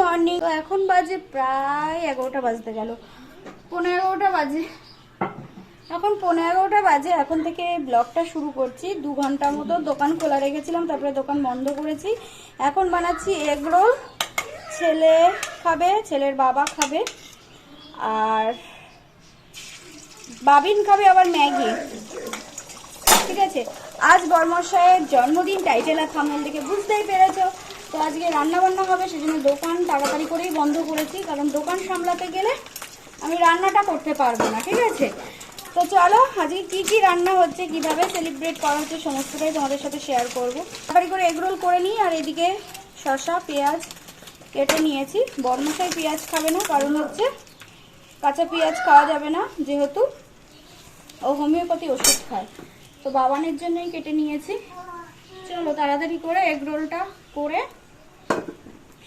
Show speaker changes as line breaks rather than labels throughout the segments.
Morning এখন বাজে প্রায় এগারোটা বাজতে গেল। পনেরো এগারোটা বাজে। এখন পনেরো এগারোটা বাজে, এখন থেকে ব্লগটা শুরু করছি। দু ঘণ্টা মতো দোকান খোলা রেখেছিলাম, তারপরে দোকান বন্ধ করেছি। এখন বানাচ্ছি এগ রোল। ছেলে খাবে, ছেলের বাবা খাবে। আর বাবিন খাবে আবার ম্যাগি। ঠিক আছে? আজ বর্মশায়ের জন্মদিন, টাইটেল আর থামনেল দেখে বুঝতেই পেরেছ। তো আজকে রান্না বান্না হবে, সেজন্য দোকান তাড়াতাড়ি করেই বন্ধ করেছি, কারণ দোকান সামলাতে গেলে আমি রান্নাটা করতে পারব না, ঠিক আছে? তো চলো, আজকে কি কি রান্না হচ্ছে, কীভাবে সেলিব্রেট করা হচ্ছে, সমস্তটাই তোমাদের সাথে শেয়ার করব। তাড়াতাড়ি করে এগরোল করে নিই, আর এদিকে শসা, পেঁয়াজ কেটে নিয়েছি। বর্মশাই পেঁয়াজ খাবে না, কারণ হচ্ছে কাঁচা পেঁয়াজ খাওয়া যাবে না, যেহেতু ও হোমিওপ্যাথি ওষুধ খায়। তো বাবানের জন্যই কেটে নিয়েছি। চলো, তাড়াতাড়ি করে এগ রোলটা করে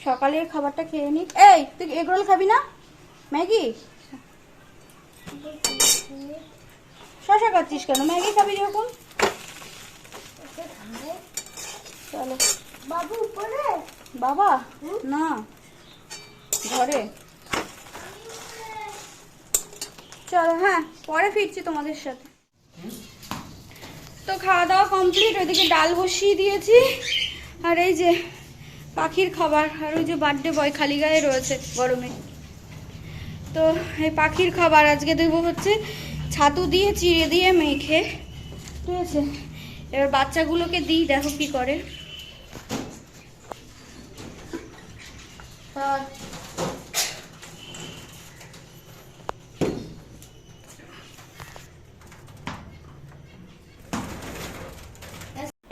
সকালের খাবারটা খেয়ে নিই এই তুই এগ রোল খাবি না? ম্যাগি? শশা খাচ্ছিস কেন? ম্যাগি খাবি যখন চলো।
বাবু উপরে?
বাবা? না। ঘরে। চলো হ্যাঁ পরে ফিরছি তোমাদের সাথে। তো খাওয়া দাওয়া কমপ্লিট ওইদিকে ডাল বসিয়ে দিয়েছি। আর এই যে পাখির খাবার আর ওই যে বার্থডে বয় খালি গায়ে রয়েছে গরমে। তো এই পাখির খাবার আজকে দেবো হচ্ছে ছাতু দিয়ে, চিড়ে দিয়ে মেখে। ঠিক আছে? এবার বাচ্চাগুলোকে দিই, দেখো কি করে।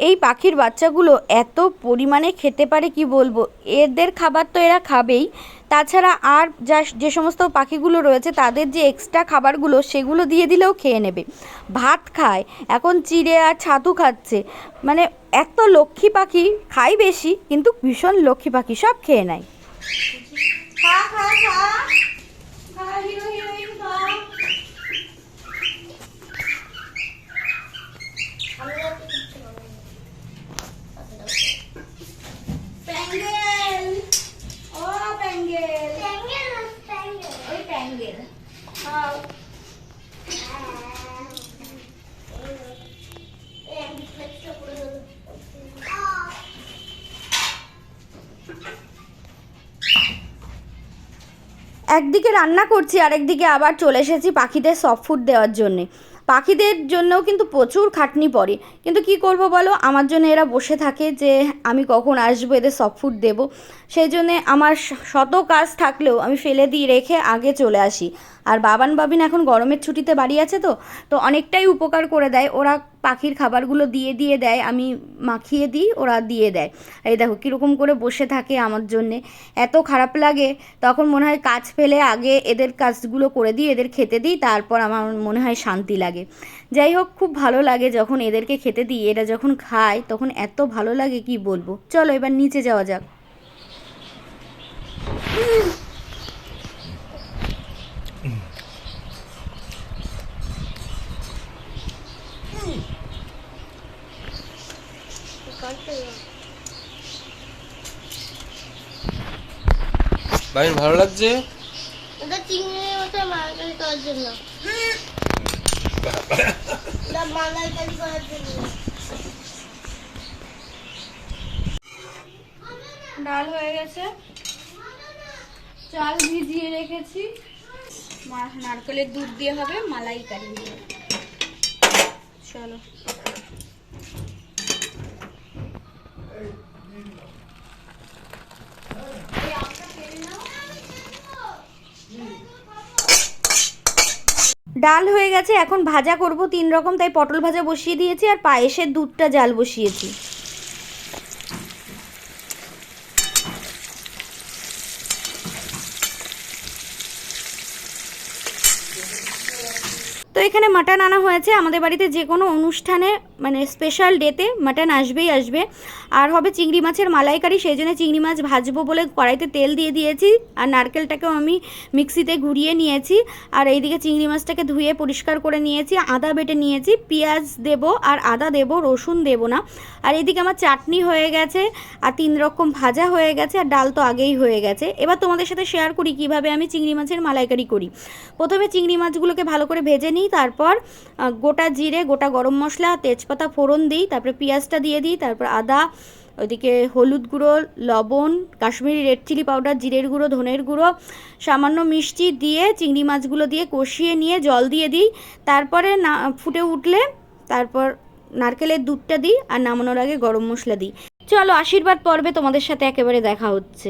এই পাখির বাচ্চাগুলো এত পরিমাণে খেতে পারে কি বলব? এদের খাবার তো এরা খাবেই। তাছাড়া আর যা যে সমস্ত পাখিগুলো রয়েছে, তাদের যে এক্সট্রা খাবারগুলো, সেগুলো দিয়ে দিলেও খেয়ে নেবে। ভাত খায়, এখন চিড়ে আর ছাতু খাচ্ছে। মানে এত লক্ষ্মী পাখি খাই বেশি, কিন্তু ভীষণ লক্ষ্মী পাখি সব খেয়ে নেয়।
দেবো
একদিকে রান্না করছি আরেকদিকে আবার চলে এসেছি পাখিদের সফট ফুড দেওয়ার জন্যে। পাখিদের জন্যও কিন্তু প্রচুর খাটনি পড়ে। কিন্তু কি করব বলো? আমার জন্য এরা বসে থাকে যে আমি কখন আসব, এদের সফট ফুড দেবো। সেই জন্যে আমার শত কাজ থাকলেও আমি ফেলে দিয়ে রেখে আগে চলে আসি। আর বাবান বাবিন এখন গরমের ছুটিতে বাড়ি আছে তো? তো অনেকটাই উপকার করে দেয়। ওরা পাখির খাবারগুলো দিয়ে দিয়ে দেয়, আমি মাখিয়ে দিই, ওরা দিয়ে দেয়। এই দেখো কীরকম করে বসে থাকে আমার জন্যে। এত খারাপ লাগে, তখন মনে হয় কাজ ফেলে আগে এদের কাজগুলো করে দিই, এদের খেতে দিই, তারপর আমার মনে হয় শান্তি লাগে। যাই হোক, খুব ভালো লাগে যখন এদেরকে খেতে দিই, এরা যখন খায়, তখন এত ভালো লাগে, কি বলব? চলো এবার নিচে যাওয়া যাক
বাইরে ভালো লাগছে
ওটা চিংড়ি মাছের মালাইকারি করার জন্য ওটা মালাইকারি করার জন্য।
ডাল হয়ে গেছে। চাল ভিজিয়ে রেখেছি। মা- নারকেলের দুধ দিয়ে হবে মালাইকারি দিয়ে। চলো। ডাল হয়ে গেছে, এখন ভাজা করব তিন রকম, তাই পটল ভাজা বসিয়ে দিয়েছি আর পায়েসের দুধটা জাল বসিয়েছি। এখানে মাটন আনা হয়েছে। আমাদের বাড়িতে যে কোনো অনুষ্ঠানে মানে স্পেশাল ডেতে মাটন আসবেই আসবে। আর হবে চিংড়ি মাছের মালাইকারি, সেই জন্য চিংড়ি মাছ ভাজবো বলে কড়াইতে তেল দিয়ে দিয়েছি। আর নারকেলটাকেও আমি মিক্সিতে ঘুরিয়ে নিয়েছি। আর এইদিকে চিংড়ি মাছটাকে ধুয়ে পরিষ্কার করে নিয়েছি। আদা বেটে নিয়েছি, পেঁয়াজ দেব আর আদা দেব, রসুন দেব না। আর এদিকে আমার চাটনি হয়ে গেছে আর তিন রকম ভাজা হয়ে গেছে আর ডাল তো আগেই হয়ে গেছে। এবার তোমাদের সাথে শেয়ার করি কীভাবে আমি চিংড়ি মাছের মালাইকারি করি। প্রথমে চিংড়ি মাছগুলোকে ভালো করে ভেজে নিই তারপর গোটা জিরে, গোটা গরম মশলা, তেজপাতা, ফোড়ন দিই, তারপরে পেঁয়াজটা দিয়ে দিই, তারপর আদা, ওইদিকে হলুদ গুঁড়ো, লবণ, কাশ্মীরি রেড চিলি পাউডার জিরের গুঁড়ো, ধনের গুঁড়ো, সামান্য মিষ্টি দিয়ে চিংড়ি মাছগুলো দিয়ে কষিয়ে নিয়ে জল দিয়ে দিই। তারপরে না, ফুটে উঠলে তারপর নারকেলের দুধটা দিই আর নামানোর আগে গরম মশলা দিই। চলো আশীর্বাদ পর্বে তোমাদের সাথে একেবারে দেখা হচ্ছে।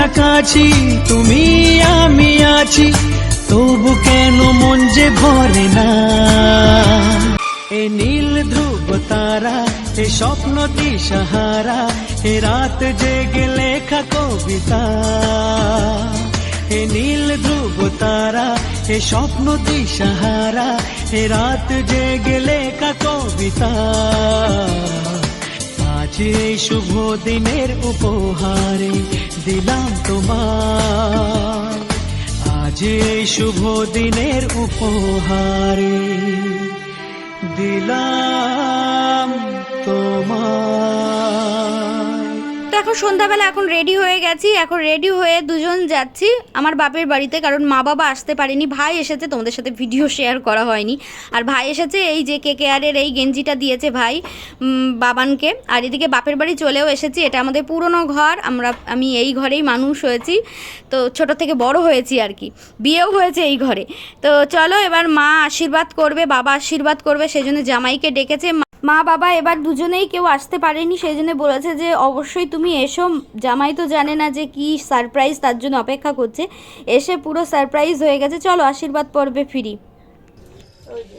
কাছাকাছি তুমি আমি আছি, তবু কেন মন যে ভরে না? এ নীল ধ্রুব তারা, এ স্বপ্ন দিশাহারা, এ রাত জেগে লেখা কবিতা। এ নীল ধ্রুব তারা, এ স্বপ্ন দিশাহারা, এ রাত জেগে লেখা কবিতা। আজ শুভ দিনের উপহারে দিলাম তোমার আজ শুভ দিনের উপহারে দিলাম তোমার
এখন সন্ধ্যাবেলা এখন রেডি হয়ে গেছি। এখন রেডি হয়ে দুজন যাচ্ছি আমার বাপের বাড়িতে, কারণ মা বাবা আসতে পারেনি। ভাই এসেছে, তোমাদের সাথে ভিডিও শেয়ার করা হয়নি। আর ভাই এসেছে, এই যে কে কেয়ারের এই গেঞ্জিটা দিয়েছে ভাই বাবানকে। আর এদিকে বাপের বাড়ি চলেও এসেছি, এটা আমাদের পুরনো ঘর। আমরা, আমি এই ঘরেই মানুষ হয়েছি, তো ছোট থেকে বড় হয়েছি আর কি। বিয়েও হয়েছে এই ঘরে। তো চলো এবার মা আশীর্বাদ করবে, বাবা আশীর্বাদ করবে সেই জন্য জামাইকে ডেকেছে। মা বাবা এবার দুজনেই কেউ আসতে পারেনি, সেই জন্য বলেছে যে অবশ্যই তুমি এসো। জামাই তো জানে না যে কি সারপ্রাইজ তার জন্য অপেক্ষা করছে। এসে পুরো সারপ্রাইজ হয়ে গেছে। চলো আশীর্বাদ পর্বে ফিরি।
যে।